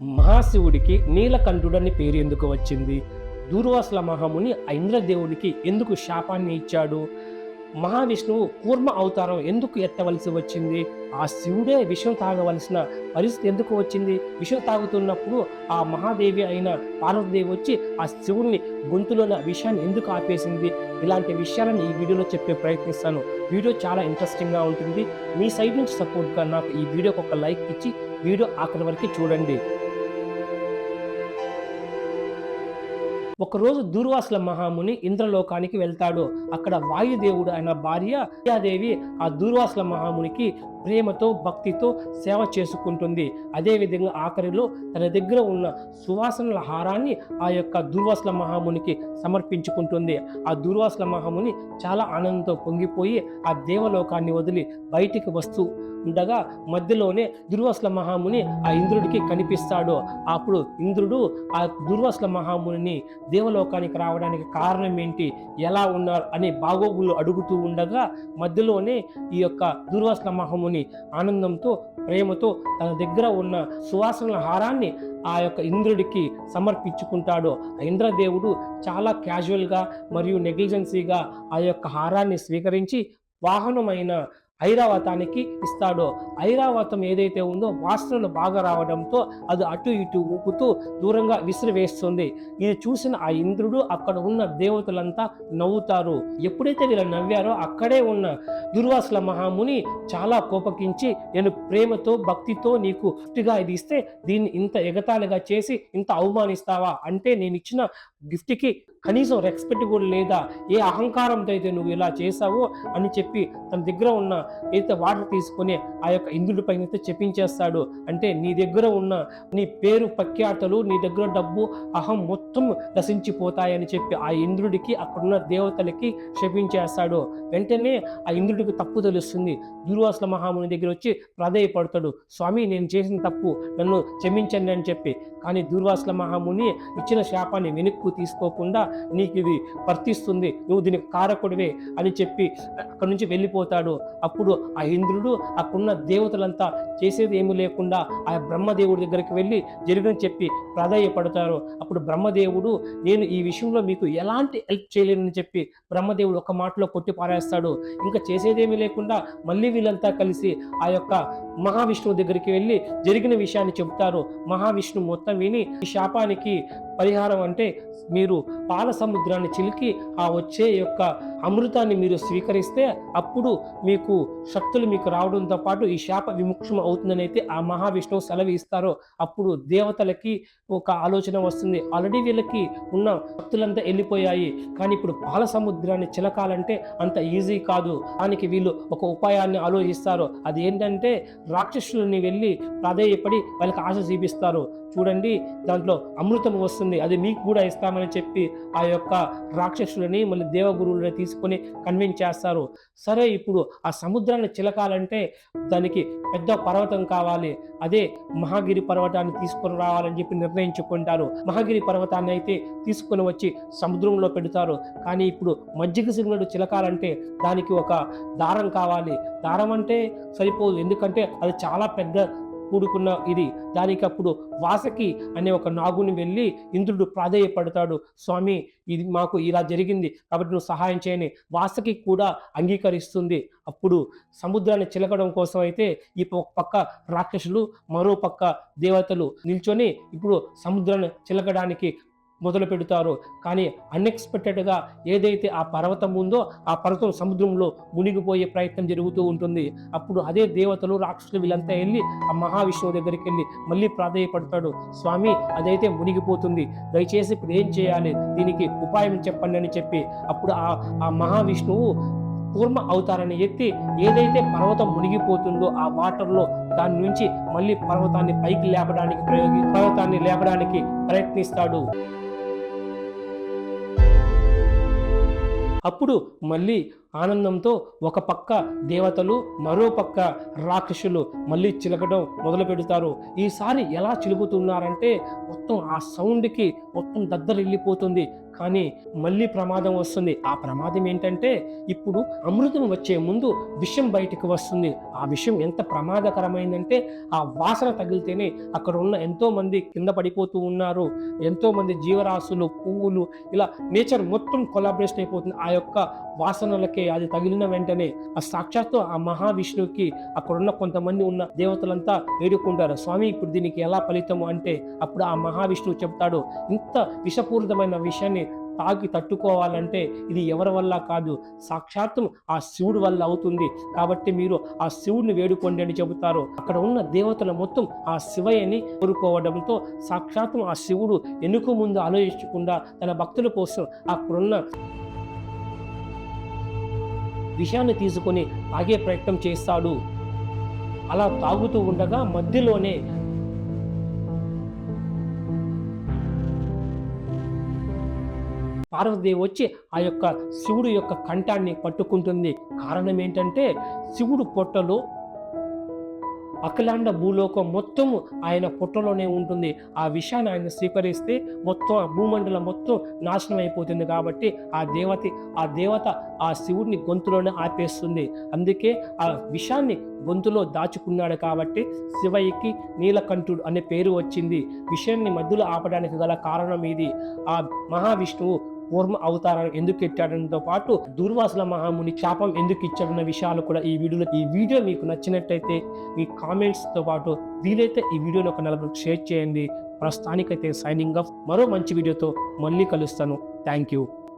మహాశివుడికి నీలకంఠుడని పేరు ఎందుకు వచ్చింది? దూర్వాసుల మహాముని ఆ ఇంద్రదేవుడికి ఎందుకు శాపాన్ని ఇచ్చాడు? మహావిష్ణువు కూర్మ అవతారం ఎందుకు ఎత్తవలసి వచ్చింది? ఆ శివుడే విషం తాగవలసిన పరిస్థితి ఎందుకు వచ్చింది? విషం తాగుతున్నప్పుడు ఆ మహాదేవి అయిన పార్వతీదేవి వచ్చి ఆ శివుణ్ణి గొంతులోని విషయాన్ని ఎందుకు ఆపేసింది? ఇలాంటి విషయాలను ఈ వీడియోలో చెప్పే ప్రయత్నిస్తాను. వీడియో చాలా ఇంట్రెస్టింగ్గా ఉంటుంది. మీ సైడ్ నుంచి సపోర్ట్గా నాకు ఈ వీడియోకి ఒక లైక్ ఇచ్చి వీడియో ఆఖరి వరకు చూడండి. ఒకరోజు దూర్వాసుల మహాముని ఇంద్రలోకానికి వెళ్తాడు. అక్కడ వాయుదేవుడు ఆయన భార్య విద్యాదేవి ఆ దూర్వాసుల మహామునికి ప్రేమతో భక్తితో సేవ చేసుకుంటుంది. అదేవిధంగా ఆఖరిలో తన దగ్గర ఉన్న సువాసనల హారాన్ని ఆ యొక్క దుర్వాసుల మహామునికి సమర్పించుకుంటుంది. ఆ దుర్వాసుల మహాముని చాలా ఆనందంతో పొంగిపోయి ఆ దేవలోకాన్ని వదిలి బయటికి వస్తూ ఉండగా మధ్యలోనే దుర్వాసుల మహాముని ఆ ఇంద్రుడికి కనిపిస్తాడు. అప్పుడు ఇంద్రుడు ఆ దుర్వాసుల మహాముని దేవలోకానికి రావడానికి కారణం ఏంటి? ఎలా ఉన్నారు? అని బాగోగులు అడుగుతూ ఉండగా మధ్యలోనే ఈ యొక్క దుర్వాసన మహముని ఆనందంతో ప్రేమతో తన దగ్గర ఉన్న సువాసనల హారాన్ని ఆ యొక్క ఇంద్రుడికి సమర్పించుకుంటాడు. ఆ ఇంద్రదేవుడు చాలా క్యాజువల్గా మరియు నెగ్లిజెన్సీగా ఆ యొక్క హారాన్ని స్వీకరించి వాహనమైన ఐరావతానికి ఇస్తాడు. ఐరావతం ఏదైతే ఉందో వాసనలు బాగా రావడంతో అది అటు ఇటు ఊపుతూ దూరంగా విసిరివేస్తుంది. ఇది చూసిన ఆ ఇంద్రుడు అక్కడ ఉన్న దేవతలంతా నవ్వుతారు. ఎప్పుడైతే వీళ్ళు నవ్వారో అక్కడే ఉన్న దుర్వాసుల మహాముని చాలా కోపకించి నేను ప్రేమతో భక్తితో నీకు ఇది ఇస్తే దీన్ని ఇంత ఎగతాళిగా చేసి ఇంత అవమానిస్తావా? అంటే నేను ఇచ్చిన గిఫ్ట్కి కనీసం రెస్పెక్ట్ కూడా లేదా ఏ అహంకారంతో అయితే నువ్వు ఇలా చేసావో అని చెప్పి తన దగ్గర ఉన్న ఏదైతే వాటర్ తీసుకొని ఆ యొక్క ఇంద్రుడి పైన అయితే చెప్పించేస్తాడు. అంటే నీ దగ్గర ఉన్న నీ పేరు పక్యాటలు నీ దగ్గర డబ్బు అహం మొత్తం నశించిపోతాయని చెప్పి ఆ ఇంద్రుడికి అక్కడున్న దేవతలకి శపించేస్తాడు వెంటనే ఆ ఇంద్రుడికి తప్పు తెలుస్తుంది. దుర్వాసుల మహాముని దగ్గర వచ్చి ప్రాధేయపడతాడు. స్వామి నేను చేసిన తప్పు నన్ను క్షమించండి అని చెప్పి. కానీ దుర్వాసుల మహాముని ఇచ్చిన శాపాన్ని వెనక్కు తీసుకోకుండా నీకు ఇది వర్తిస్తుంది. నువ్వు దీనికి కారకుడివే అని చెప్పి అక్కడి నుంచి వెళ్ళిపోతాడు. అప్పుడు ఆ ఇంద్రుడు అక్కడున్న దేవతలంతా చేసేది ఏమీ లేకుండా ఆ బ్రహ్మదేవుడి దగ్గరికి వెళ్ళి జరిగిన చెప్పి ప్రాధాయపడతారు. అప్పుడు బ్రహ్మదేవుడు నేను ఈ విషయంలో మీకు ఎలాంటి హెల్ప్ చేయలేనని చెప్పి బ్రహ్మదేవుడు ఒక మాటలో కొట్టి పారేస్తాడు. ఇంకా చేసేదేమీ లేకుండా మళ్ళీ వీళ్ళంతా కలిసి ఆ యొక్క మహావిష్ణువు దగ్గరికి వెళ్ళి జరిగిన విషయాన్ని చెబుతారు. మహావిష్ణువు మొత్తం విని ఈ శాపానికి పరిహారం అంటే మీరు పాల సముద్రాన్ని చిలికి ఆ వచ్చే యొక్క అమృతాన్ని మీరు స్వీకరిస్తే అప్పుడు మీకు శక్తులు మీకు రావడంతో పాటు ఈ శాప విముక్షం అవుతుందని అయితే ఆ మహావిష్ణువు సెలవు ఇస్తారో. అప్పుడు దేవతలకి ఒక ఆలోచన వస్తుంది. ఆల్రెడీ వీళ్ళకి ఉన్న శక్తులంతా వెళ్ళిపోయాయి. కానీ ఇప్పుడు పాల సముద్రాన్ని చిలకాలంటే అంత ఈజీ కాదు. దానికి వీళ్ళు ఒక ఉపాయాన్ని ఆలోచిస్తారు. అది ఏంటంటే రాక్షసులని వెళ్ళి ప్రాధేయపడి వాళ్ళకి ఆశ చూపిస్తారు. చూడండి దాంట్లో అమృతం వస్తుంది. అది మీకు కూడా ఇస్తారు. చేస్తామని చెప్పి ఆ యొక్క రాక్షసులని మళ్ళీ దేవగురువులని తీసుకొని కన్విన్స్ చేస్తారు. సరే ఇప్పుడు ఆ సముద్రాన్ని చిలకాలంటే దానికి పెద్ద పర్వతం కావాలి. అదే మహాగిరి పర్వతాన్ని తీసుకొని రావాలని చెప్పి నిర్ణయించుకుంటారు. మహాగిరి పర్వతాన్ని అయితే తీసుకొని వచ్చి సముద్రంలో పెడతారు. కానీ ఇప్పుడు మజ్జిగ సింగుడు చిలకాలంటే దానికి ఒక దారం కావాలి. దారం అంటే సరిపోదు. ఎందుకంటే అది చాలా పెద్ద కూడుకున్న ఇది. దానికి అప్పుడు వాసకి అనే ఒక నాగుని వెళ్ళి ఇంద్రుడు ప్రాధేయపడతాడు. స్వామి ఇది మాకు ఇలా జరిగింది. కాబట్టి నువ్వు సహాయం చేయని వాసకి కూడా అంగీకరిస్తుంది. అప్పుడు సముద్రాన్ని చిలకడం కోసం అయితే ఈ పక్క రాక్షసులు మరో పక్క దేవతలు నిల్చొని ఇప్పుడు సముద్రాన్ని చిలకడానికి మొదలు పెడతారు. కానీ అన్ఎక్స్పెక్టెడ్గా ఏదైతే ఆ పర్వతం ఉందో ఆ పర్వతం సముద్రంలో మునిగిపోయే ప్రయత్నం జరుగుతూ ఉంటుంది. అప్పుడు అదే దేవతలు రాక్షసులు వీళ్ళంతా వెళ్ళి ఆ మహావిష్ణువు దగ్గరికి వెళ్ళి మళ్ళీ ప్రాధాయపడతాడు. స్వామి అదైతే మునిగిపోతుంది. దయచేసి ఇప్పుడు ఏం చేయాలి? దీనికి ఉపాయం చెప్పండి అని చెప్పి అప్పుడు ఆ ఆ మహావిష్ణువు కూర్మ అవతారాన్ని ఎత్తి ఏదైతే పర్వతం మునిగిపోతుందో ఆ వాటర్లో దాని నుంచి మళ్ళీ పర్వతాన్ని పైకి లేపడానికి ప్రయోగి పర్వతాన్ని లేపడానికి ప్రయత్నిస్తాడు. అప్పుడు మళ్ళీ ఆనందంతో ఒక పక్క దేవతలు మరో పక్క రాక్షసులు మళ్ళీ చిలకడం మొదలు పెడతారు. ఈసారి ఎలా చిలుకుతున్నారంటే మొత్తం ఆ సౌండ్కి మొత్తం దద్దరిల్లిపోతుంది. కానీ మళ్ళీ ప్రమాదం వస్తుంది. ఆ ప్రమాదం ఏంటంటే ఇప్పుడు అమృతం వచ్చే ముందు విషం బయటికి వస్తుంది. ఆ విషయం ఎంత ప్రమాదకరమైందంటే ఆ వాసన తగిలితేనే అక్కడ ఉన్న ఎంతో మంది కింద పడిపోతూ ఉన్నారు. ఎంతో మంది జీవరాశులు పువ్వులు ఇలా నేచర్ మొత్తం కొలాబరేషన్ అయిపోతుంది. ఆ యొక్క వాసనలకే అది తగిలిన వెంటనే ఆ సాక్షాత్తు ఆ మహావిష్ణువుకి అక్కడ ఉన్న కొంతమంది ఉన్న దేవతలంతా వేడుకుంటారు. స్వామి ఇప్పుడు దీనికి ఎలా ఫలితము? అంటే అప్పుడు ఆ మహావిష్ణువు చెప్తాడు. ఇంత విషపూరితమైన విషయాన్ని తాకి తట్టుకోవాలంటే ఇది ఎవరి వల్ల కాదు? సాక్షాత్తు ఆ శివుడు వల్ల అవుతుంది. కాబట్టి మీరు ఆ శివుడిని వేడుకోండి అని చెబుతారు. అక్కడ ఉన్న దేవతల మొత్తం ఆ శివయ్యని కోరుకోవడంతో సాక్షాత్తు ఆ శివుడు ఎన్నుకు ముందు ఆలోచించకుండా తన భక్తుల కోసం అక్కడున్న విషయాన్ని తీసుకొని తాగే ప్రయత్నం చేస్తాడు. అలా తాగుతూ ఉండగా మధ్యలోనే పార్వతీదేవి వచ్చి ఆ యొక్క శివుడు యొక్క కంఠాన్ని పట్టుకుంటుంది. కారణం ఏంటంటే శివుడు పొట్టలో అఖిలాండ భూలోకం మొత్తము ఆయన పొట్టలోనే ఉంటుంది. ఆ విషయాన్ని ఆయన స్వీకరిస్తే మొత్తం భూమండలం మొత్తం నాశనం అయిపోతుంది కాబట్టి ఆ దేవత ఆ దేవత ఆ శివుడిని గొంతులోనే ఆపేస్తుంది. అందుకే ఆ విషాన్ని గొంతులో దాచుకున్నాడు కాబట్టి శివయ్యకి నీలకంఠుడు అనే పేరు వచ్చింది. విషయాన్ని మధ్యలో ఆపడానికి గల కారణం ఇది. ఆ మహావిష్ణువు పూర్వ అవతారాన్ని ఎందుకు ఎత్తాడనతో పాటు దుర్వాసుల మహాముని శాపం ఎందుకు ఇచ్చాడన్న విషయాలు కూడా ఈ వీడియోలో ఈ వీడియో మీకు నచ్చినట్టయితే మీ కామెంట్స్తో పాటు వీలైతే ఈ వీడియోని ఒక నలుగురికి షేర్ చేయండి. ప్రస్తుతానికైతే సైనింగ్ ఆఫ్ మరో మంచి వీడియోతో మళ్ళీ కలుస్తాను. Thank you